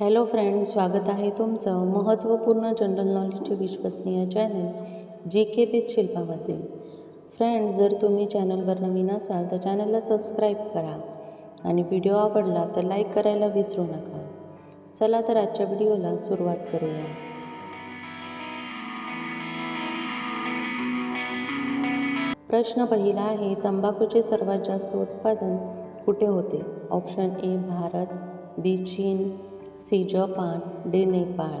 Hello friend स्वागत आहे तुमचं महत्त्वपूर्ण जनरल नॉलेजचे विश्वसनीय चॅनल जी के विथ शिल्पामध्ये फ्रेंड्स जर तुम्ही चॅनलवर नवीन असाल तर चॅनलला सबस्क्राईब करा आणि व्हिडिओ आवडला तर लाईक करायला विसरू नका. चला तर आजच्या व्हिडिओला सुरुवात करूया. प्रश्न पहिला आहे तंबाखूचे सर्वात जास्त उत्पादन कुठे होते? ऑप्शन ए भारत बी चीन C Japan D Nepal.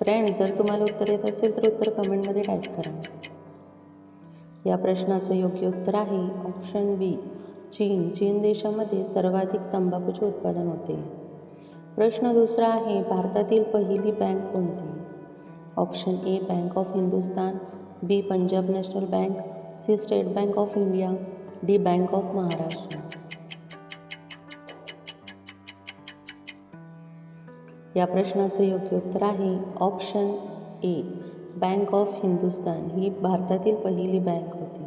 Friend जर तुम्हाला उत्तर येत असेल तर उत्तर कमेंटमध्ये टाईप करा. या प्रश्नाचं योग्य उत्तर आहे ऑप्शन बी चीन. चीन देशामध्ये सर्वाधिक तंबाखूचे उत्पादन होते. प्रश्न दुसरा आहे भारतातील पहिली बँक कोणती? Option A bank of Hindustan B Punjab national bank C state bank of India D bank of Maharashtra या प्रश्नाचं योग्य उत्तर आहे option A. Bank of Hindustan ही भारतातील पहिली बँक होती.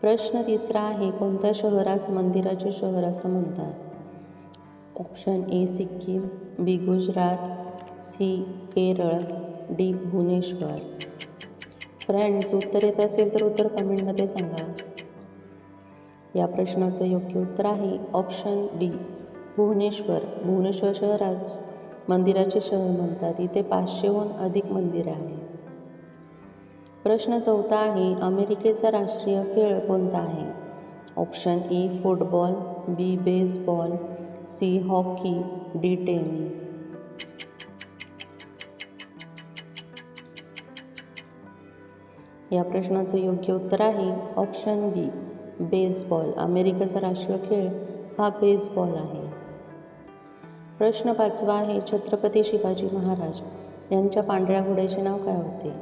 प्रश्न तिसरा आहे कोणत्या शहरास मंदिराचे शहर असं म्हणतात? Option A Sikkim B Gujarat C Kerala D Bhubaneswar. Friends उत्तर येत असेल तर उत्तर कमेंटमध्ये सांगा. या प्रश्नाचं योग्य उत्तर आहे ऑप्शन डी. भुवनेश्वर भुवनेश्वर शहरास मंदिराचे शहर म्हणतात. इथे पाचशेहून अधिक मंदिरं आहेत. प्रश्न चौथा आहे अमेरिकेचा राष्ट्रीय खेळ कोणता आहे? Option A football B baseball C hockey D tennis. या प्रश्नाचं योग्य उत्तर आहे ऑप्शन बी बेसबॉल. अमेरिकेचा राष्ट्रीय खेळ हा बेसबॉल आहे. प्रश्न पाचवा आहे छत्रपती शिवाजी महाराज. यांच्या पांढऱ्या घोड्याचे नाव काय होते?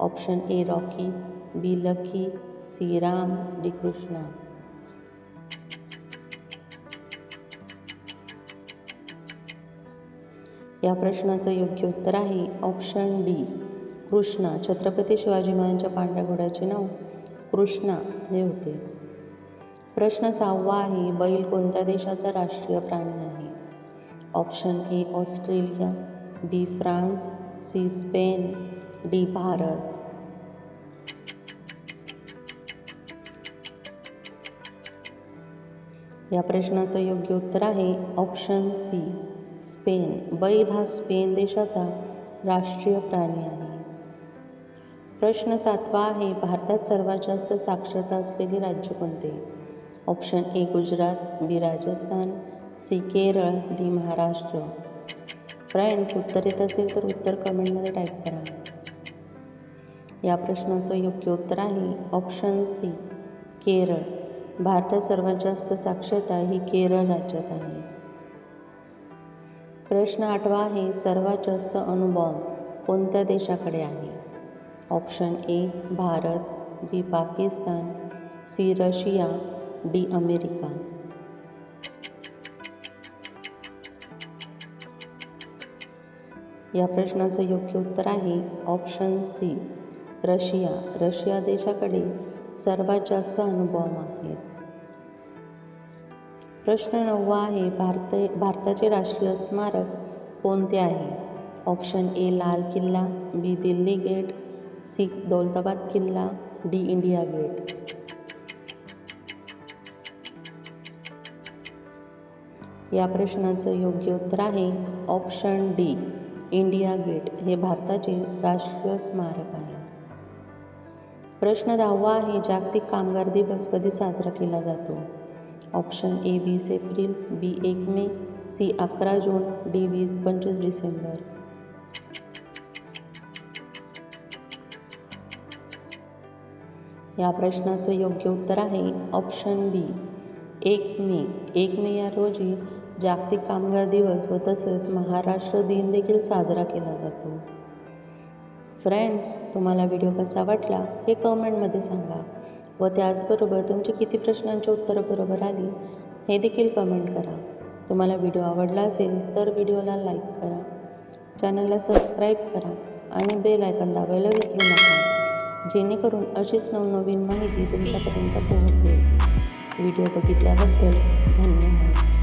Option A Rocky B Lucky C Ram D Krishna या प्रश्नाचं योग्य उत्तर आहे ऑप्शन डी कृष्णा. छत्रपती शिवाजी महाराजांच्या पांढऱ्या घोड्याचे नाव कृष्णा हे होते. प्रश्न सहावा आहे बैल कोणत्या देशाचा राष्ट्रीय प्राणी आहे? Option A Australia B France C Spain D Bharat. या प्रश्नाचं योग्य उत्तर आहे ऑप्शन सी स्पेन. बैल हा स्पेन देशाचा राष्ट्रीय प्राणी आहे. प्रश्न सातवा आहे भारतात सर्वात जास्त साक्षरता असलेले राज्य कोणते? Option A Gujarat B Rajasthan C Kerala D Maharashtra. Friends उत्तर येत असेल तर उत्तर कमेंटमध्ये टाईप करा. या प्रश्नाचं योग्य उत्तर आहे ऑप्शन सी केरळ. भारतात सर्वात जास्त साक्षरता ही केरळ राज्यात आहे. प्रश्न आठवा आहे सर्वात जास्त अणुबॉम्ब कोणत्या देशाकडे आहे? Option A Bharat B Pakistan C Russia D America. या प्रश्नाचं योग्य उत्तर आहे ऑप्शन सी रशिया. रशिया देशाकडे सर्वात जास्त अनुभव आहेत. प्रश्न नववा आहे भारत भारताचे राष्ट्रीय स्मारक कोणते आहे? Option A Lal Killa B Delhi gate C Daulatabad Killa D India gate. या प्रश्नाचं योग्य उत्तर आहे ऑप्शन डी इंडिया गेट हे भारताचे राष्ट्रीय स्मारक आहे. प्रश्न दहावा आहे जागतिक कामगार दिवस कधी साजरा केला जातो? ऑप्शन ए वीस एप्रिल बी एक मे सी अकरा जून डी वीस पंचवीस डिसेंबर. या प्रश्नाचं योग्य उत्तर आहे ऑप्शन बी. एक मे एक मे या रोजी जागतिक कामगार दिवस व तसेच महाराष्ट्र दिन देखील साजरा केला जातो. फ्रेंड्स तुम्हाला व्हिडिओ कसा वाटला हे कमेंटमध्ये सांगा व त्याचबरोबर तुमची किती प्रश्नांची उत्तरं बरोबर आली हे देखील कमेंट करा. तुम्हाला व्हिडिओ आवडला असेल तर व्हिडिओला लाईक करा. चॅनलला सबस्क्राईब करा आणि बेल आयकन दाबायला विसरू नका. जेणेकरून अशीच नवनवीन माहिती तुमच्यापर्यंत पोहोचेल. व्हिडिओ बघितल्याबद्दल धन्यवाद.